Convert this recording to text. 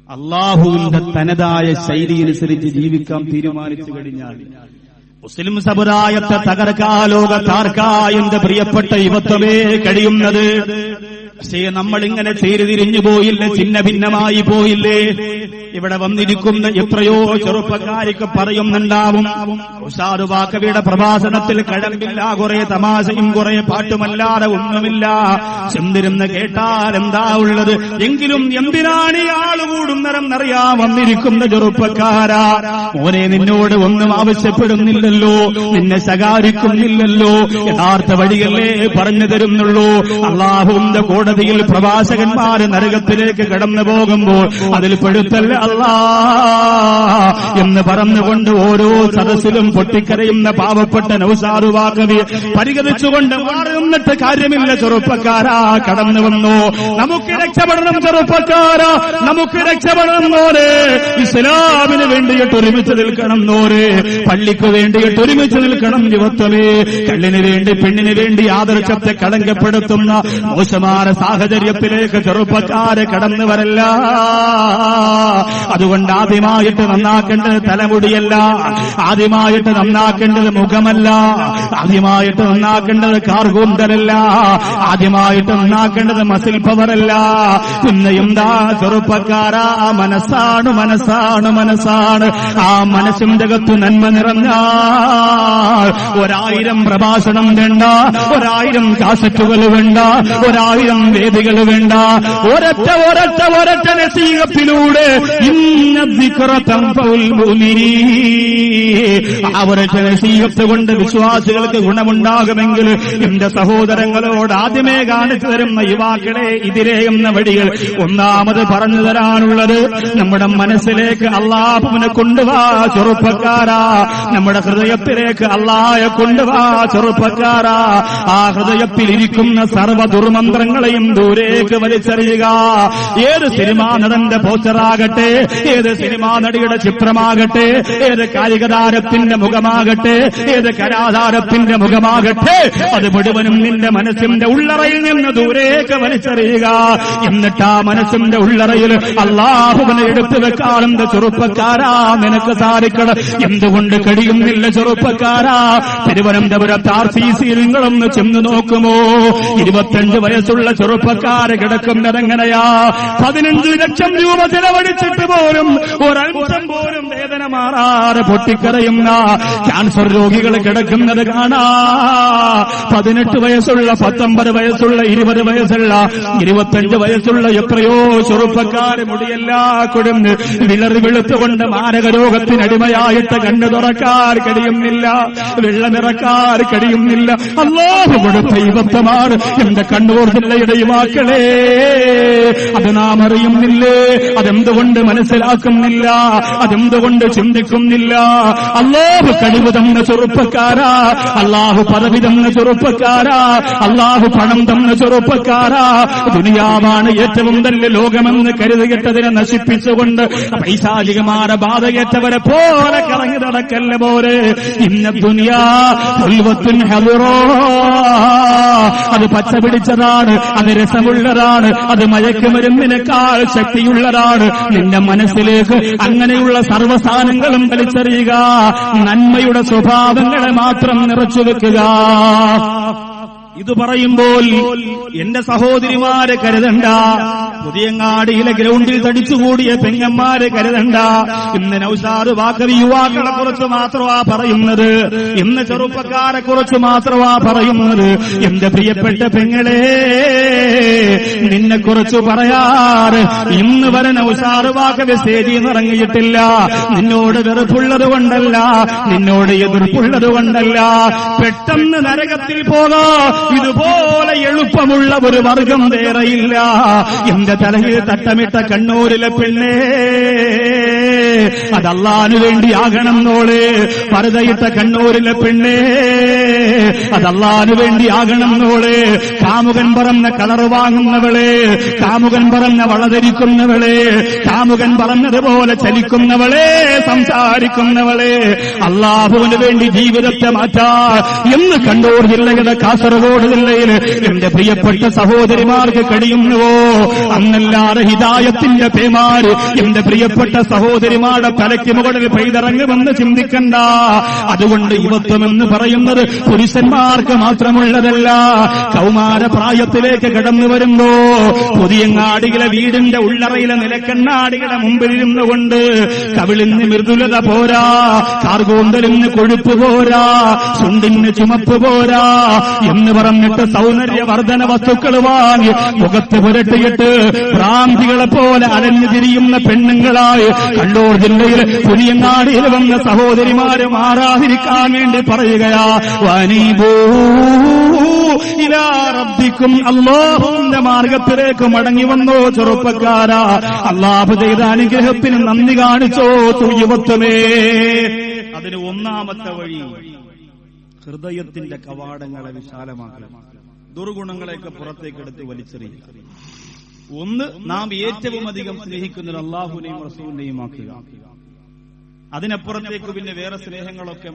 അള്ളാഹുവിന്റെ തനതായ ശൈലിയനുസരിച്ച് ജീവിക്കാൻ തീരുമാനിച്ചു കഴിഞ്ഞാൽ മുസ്ലിം സമുദായത്തെ തകർക്കാലോകത്താർക്കാ എന്റെ പ്രിയപ്പെട്ട യുവത്വമേ കഴിയുന്നത്. പക്ഷേ നമ്മൾ ഇങ്ങനെ ചേരുതിരിഞ്ഞു പോയില്ലേ ചിന്ന ഭിന്നമായി പോയില്ലേ? ഇവിടെ വന്നിരിക്കുന്ന എത്രയോ ചെറുപ്പക്കാർക്ക് പറയുന്നുണ്ടാവും ഉഷാറുവാക്കവിയുടെ പ്രഭാഷണത്തിൽ കഴമ്പില്ല കുറെ തമാശയും കുറെ പാട്ടുമല്ലാതെ ഒന്നുമില്ല. ചെന്തിരുന്ന് കേട്ടാൽ എന്താ ഉള്ളത്? എങ്കിലും എന്തിനാണ് ഈ ആൾ കൂടുന്നതെന്നറിയാൻ വന്നിരിക്കുന്ന ചെറുപ്പക്കാരാ? മോനെ നിന്നോട് ഒന്നും ആവശ്യപ്പെടുന്നില്ലല്ലോ നിന്നെ ശകാരിക്കുന്നില്ലല്ലോ. യഥാർത്ഥ വഴിയല്ലേ പറഞ്ഞു തരുന്നുള്ളൂ. അള്ളാഹുവിന്റെ കോടതിയിൽ പ്രവാചകന്മാര് നരകത്തിലേക്ക് കടന്നു പോകുമ്പോൾ അതിൽ പെടുത്തല്ല അല്ലാ എന്ന് പറഞ്ഞുകൊണ്ട് ഓരോ സദസ്സിലും പൊട്ടിക്കരയുന്ന പാവപ്പെട്ട നൗസാറുവാക്കവി പരിഗണിച്ചുകൊണ്ട് മാറുന്നിട്ട് കാര്യമില്ല ചെറുപ്പക്കാരാ കടന്നു വന്നു. നമുക്ക് രക്ഷപ്പെടണം ചെറുപ്പക്കാരാ നമുക്ക് രക്ഷപ്പെടണം നോരെ ഇസ്ലാമിന് വേണ്ടിയിട്ട് ഒരുമിച്ച് നിൽക്കണം നോരെ പള്ളിക്ക് വേണ്ടിയിട്ട് ഒരുമിച്ച് നിൽക്കണം യുവത്വമേ. കള്ളിന് വേണ്ടി പെണ്ണിന് വേണ്ടി ആദർശത്തെ കളങ്കപ്പെടുത്തുന്ന മോശമായ സാഹചര്യത്തിലേക്ക് ചെറുപ്പക്കാരെ കടന്നു വരല്ല. അതുകൊണ്ട് ആദ്യമായിട്ട് നന്നാക്കേണ്ടത് തലമുടിയല്ല. ആദ്യമായിട്ട് നന്നാക്കേണ്ടത് മുഖമല്ല. ആദ്യമായിട്ട് നന്നാക്കേണ്ടത് കാർഗൂന്തലല്ല ആദ്യമായിട്ട് നന്നാക്കേണ്ടത് മസിൽ പവറല്ല. പിന്നെയും ദാ ചെറുപ്പക്കാരാ മനസ്സാണ് മനസ്സാണ് മനസ്സാണ്. ആ മനസ്സിന്റെ ജഗത്തു നന്മ നിറഞ്ഞ ഒരായിരം പ്രഭാഷണം വേണ്ട ഒരായിരം കാസറ്റുകൾ വേണ്ട ഒരായിരം വേദികൾ വേണ്ട. ഒരൊറ്റ ഒരൊറ്റ ഒരൊറ്റ നസീഹത്തിലൂടെ ഒരൊറ്റ നസീകത്ത് കൊണ്ട് വിശ്വാസികൾക്ക് ഗുണമുണ്ടാകുമെങ്കിൽ എന്റെ സഹോദരങ്ങളോട് ആദ്യമേ കാണിച്ചു തരുന്ന യുവാക്കളെ ഇതിലേ എന്ന വഴികൾ ഒന്നാമത് പറഞ്ഞു തരാനുള്ളത് നമ്മുടെ മനസ്സിലേക്ക് അള്ളാഹുവിനെ കൊണ്ടുവാ ചെറുപ്പക്കാരാ. നമ്മുടെ ഹൃദയത്തിലേക്ക് അള്ളാഹെ കൊണ്ടുവാ ചെറുപ്പക്കാരാ. ആ ഹൃദയത്തിൽ ഇരിക്കുന്ന സർവ ദുർമന്ത്രങ്ങളെയും ദൂരേക്ക് വലിച്ചെറിയുക. ഏത് സിനിമാ നടന്റെ പോസ്റ്ററാകട്ടെ ഏത് സിനിമാ നടിയുടെ ചിത്രമാകട്ടെ ഏത് കായികതാരത്തിന്റെ മുഖമാകട്ടെ ഏത് കലാതാരത്തിന്റെ മുഖമാകട്ടെ അത് മുഴുവനും നിന്റെ മനസ്സിന്റെ ഉള്ളറയിൽ നിന്ന് ദൂരേക്ക് വലിച്ചെറിയുക. എന്നിട്ട് ആ മനസ്സിന്റെ ഉള്ളറയിൽ അള്ളാഹുവിനെ എടുത്തു വെക്കാറുണ്ട് ചെറുപ്പക്കാരാ? നിനക്ക് സാധിക്കണം. എന്തുകൊണ്ട് കഴിയുന്നില്ല ചെറുപ്പക്കാരാ? തിരുവനന്തപുരത്ത് ആർ സി സി നിങ്ങളൊന്ന് ചെന്ന് നോക്കുമോ? ഇരുപത്തഞ്ച് വയസ്സുള്ള ചെറുപ്പക്കാര് കിടക്കുന്നത് എങ്ങനെയാ പതിനഞ്ച് ലക്ഷം രൂപ ചെലവഴിച്ചിട്ട് പോലും ഒരൽപ്പം പോലും വേദന മാറാതെ പൊട്ടിക്കരയുന്ന ക്യാൻസർ രോഗികൾ കിടക്കുന്നത് കാണാ. പതിനെട്ട് വയസ്സുള്ള പത്തൊമ്പത് വയസ്സുള്ള ഇരുപത് വയസ്സുള്ള ഇരുപത്തഞ്ച് വയസ്സുള്ള എത്രയോ ചെറുപ്പക്കാര് മുടിയെല്ലാ കൊടുന്ന് വിളറി വെളുത്തുകൊണ്ട് മാരക രോഗത്തിനടിമയായിട്ട് കണ്ണു തുറക്കാൻ കഴിയുന്നില്ല വെള്ളമിറക്കാൻ കഴിയുന്നില്ല അല്ലാഹു കൊടുത്ത ഇവത്തമാണ് എന്റെ കണ്ണൂർ ജില്ലയുടെ യുവാക്കളെ അത് നാം അറിയുന്നില്ലേ? അതെന്തുകൊണ്ട് മനസ്സിലാക്കുന്നില്ല? അതെന്തുകൊണ്ട് ചിന്തിക്കുന്നില്ല? അള്ളാഹു കഴിവ് തന്ന ചെറുപ്പക്കാരാ. അള്ളാഹു പദവി തന്ന ചെറുപ്പക്കാരാ. അള്ളാഹു പണം തന്ന ചെറുപ്പക്കാരാ. ദുനിയാവാണ് ഏറ്റവും തന്നെ ലോകമെന്ന് കരുതുകെട്ടതിനെ നശിപ്പിച്ചുകൊണ്ട് പൈശാചികമാര ബാധയേറ്റവരെ പോലെ കറങ്ങി നടക്കല്ല പോലെ ഇന്ന ദുനിയാ അത് പച്ച പിടിച്ചതാണ്. അത് രസമുള്ളതാണ് അത് മഴയ്ക്ക് മയക്കുമരുന്നിനേക്കാൾ ശക്തിയുള്ളതാണ്. നിന്റെ മനസ്സിലേക്ക് അങ്ങനെയുള്ള സർവസാധനങ്ങളും വലിച്ചെറിയുക. നന്മയുടെ സ്വഭാവങ്ങളെ മാത്രം നിറച്ചു വെക്കുക. ഇത് പറയുമ്പോൾ എന്റെ സഹോദരിമാരെ കരുതണ്ട. പുതിയങ്ങാടിയിലെ ഗ്രൗണ്ടിൽ തടിച്ചുകൂടിയ പെങ്ങന്മാരെ കരുതണ്ട. ഇന്ന് നൌഷാദ് വാക്കവി യുവാക്കളെ കുറിച്ച് മാത്രമാ പറയുന്നത്. ഇന്ന് ചെറുപ്പക്കാരെ കുറിച്ച് മാത്രമാ പറയുന്നത്. എന്റെ പ്രിയപ്പെട്ട പെങ്ങളെ നിന്നെ കുറിച്ച് പറയാറ്. ഇന്ന് വരെ നൗസാദ് വാക്ക് സ്റ്റേജിൽ നിറങ്ങിയിട്ടില്ല നിന്നോട് വെറുപ്പുള്ളത് കൊണ്ടല്ല. നിന്നോട് എതിർപ്പുള്ളത് കൊണ്ടല്ല. പെട്ടെന്ന് നരകത്തിൽ പോകാ. ഇതുപോലെ എളുപ്പമുള്ള ഒരു വർഗം വേറെയില്ല. എന്റെ തലയിൽ തട്ടമിട്ട കണ്ണൂരിലെ പെണ്ണേ അതല്ലാനു വേണ്ടിയാകണം വേണ്ടി പറുതയിട്ട നോളെ പരതയിട്ട കണ്ണൂരിലെ പെണ്ണേ അത് അള്ളാനു വേണ്ടി ആകണം നോളെ കാമുകൻ പറഞ്ഞ കളർ വാങ്ങുന്നവളെ. കാമുകൻ പറഞ്ഞ വളധരിക്കുന്നവളെ. കാമുകൻ പറഞ്ഞതുപോലെ ചലിക്കുന്നവളെ സംസാരിക്കുന്നവളെ. അള്ളാഹുവിന് വേണ്ടി ജീവിതത്തെ മാറ്റാ. എന്ന് കണ്ണൂർ ജില്ലയുടെ കാസർഗോഡ് ജില്ലയിൽ എന്റെ പ്രിയപ്പെട്ട സഹോദരിമാർക്ക് കഴിയുന്നുവോ? അന്നല്ലാതെ ഹിതായത്തിന്റെ പേമാര് എന്റെ പ്രിയപ്പെട്ട സഹോദരിമാരുടെ തലയ്ക്ക് മുകളിൽ പെയ്തിറങ്ങുമെന്ന് ചിന്തിക്കണ്ട. അതുകൊണ്ട് യുവത്വമെന്ന് പറയുന്നത് പുരുഷന്മാർക്ക് മാത്രമുള്ളതല്ല കൗമാര പ്രായത്തിലേക്ക് കടന്നു വരുമ്പോ പുതിയങ്ങാടികളെ വീടിന്റെ ഉള്ളറയിലെ നിലക്കണ്ണാടിയുടെ മുമ്പിലിരുന്നു കൊണ്ട് കവിളിന് മൃദുലത പോരാ കാർഗോന്തലിന് കൊഴുപ്പ് പോരാ ചുണ്ടിന് ചുമപ്പ് പോരാ എന്ന് പറഞ്ഞിട്ട് സൗന്ദര്യവർദ്ധന വസ്തുക്കൾ വാങ്ങി മുഖത്ത് പുരട്ടിയിട്ട് പ്രാന്തികളെ പോലെ അലഞ്ഞു തിരിയുന്ന പെണ്ണുങ്ങളായി കണ്ണൂർ ജില്ലയിൽ പുതിയങ്ങാടിയിൽ വന്ന സഹോദരിമാരെ മാറാതിരിക്കാൻ വേണ്ടി പറയുകയാ റബ്ബിക്കും അള്ളാഹുവിന്റെ മാർഗത്തിലേക്ക് മടങ്ങി വന്നോ ചെറുപ്പക്കാരാ. അള്ളാഹു ചെയ്ത അനുഗ്രഹത്തിന് നന്ദി കാണിച്ചോ തുയ്യവത്വമേ അതിന് ഒന്നാമത്തെ വഴി ഹൃദയത്തിന്റെ കവാടങ്ങളെ വിശാലമാക്കണം. ദുർഗുണങ്ങളെയൊക്കെ പുറത്തേക്ക് എടുത്ത് വലിച്ചെറിയുക. ഒന്ന് നാം ഏറ്റവും അധികം സ്നേഹിക്കുന്ന അള്ളാഹുവിനെയും റസൂലിനെയും ആക്കുക. അതിനപ്പുറത്തേക്ക് പിന്നെ വേറെ സ്നേഹങ്ങളൊക്കെ